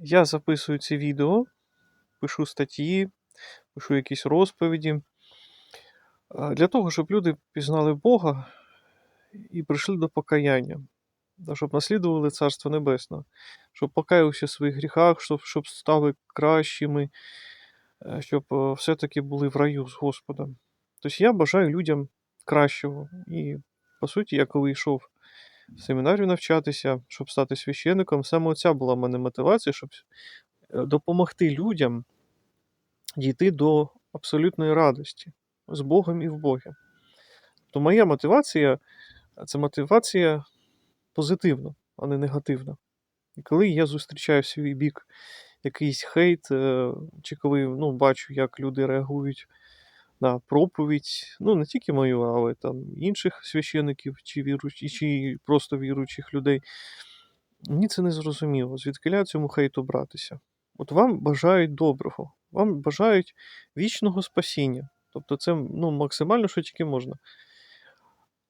Я записую ці відео, пишу статті, пишу якісь розповіді для того, щоб люди пізнали Бога і прийшли до покаяння, щоб наслідували Царство Небесне, щоб покаялися в своїх гріхах, щоб, щоб стали кращими, е, щоб е, все-таки були в раю з Господом. Тобто я бажаю людям кращого. І, по суті, я коли йшов семінарію навчатися, щоб стати священником, саме оця була в мене мотивація, щоб е, допомогти людям дійти до абсолютної радості з Богом і в Богі. То моя мотивація це мотивація позитивна, а не негативна. І коли я зустрічаю в свій бік якийсь хейт, е, чи коли ну, бачу, як люди реагують на проповідь, ну не тільки мою, але там інших священиків, чи віруючих, чи просто віруючих людей, мені це не зрозуміло. Звідки цьому хейту братися? От вам бажають доброго, вам бажають вічного спасіння. Тобто це ну, максимально, що тільки можна.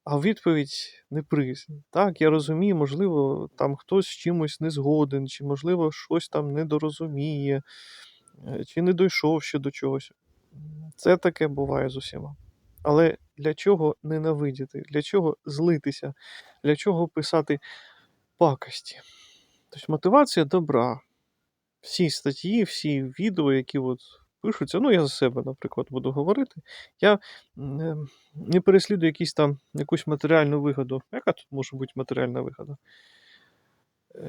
А відповідь неприязнь. Так, я розумію, можливо, там хтось з чимось не згоден, чи, можливо, щось там недорозуміє, е, чи не дійшов ще до чогось. Це таке буває з усіма. Але для чого ненавидіти? Для чого злитися? Для чого писати пакості? Тобто мотивація добра. Всі статті, всі відео, які от пишуться, ну я за себе, наприклад, буду говорити. Я не переслідую якісь там якусь матеріальну вигоду. Яка тут може бути матеріальна вигода?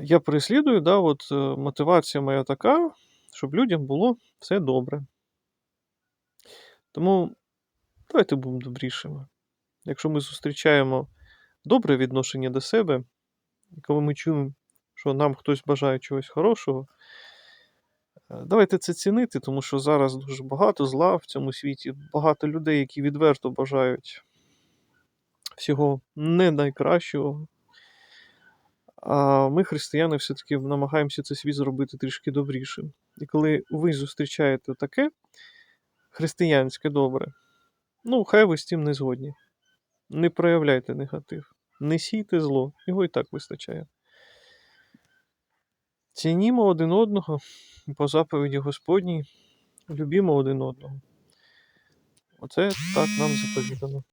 Я переслідую, да, от е, мотивація моя така, щоб людям було все добре. Тому давайте будемо добрішими. Якщо ми зустрічаємо добре відношення до себе, і коли ми чуємо, що нам хтось бажає чогось хорошого, е, давайте це цінити, тому що зараз дуже багато зла в цьому світі, багато людей, які відверто бажають всього не найкращого. А ми, християни, все-таки намагаємося цей світ зробити трішки добрішим. І коли ви зустрічаєте таке християнське добре, ну, хай ви з цим не згодні. Не проявляйте негатив, не сійте зло, його і так вистачає. Цінімо один одного по заповіді Господній, любімо один одного. Оце так нам заповідано.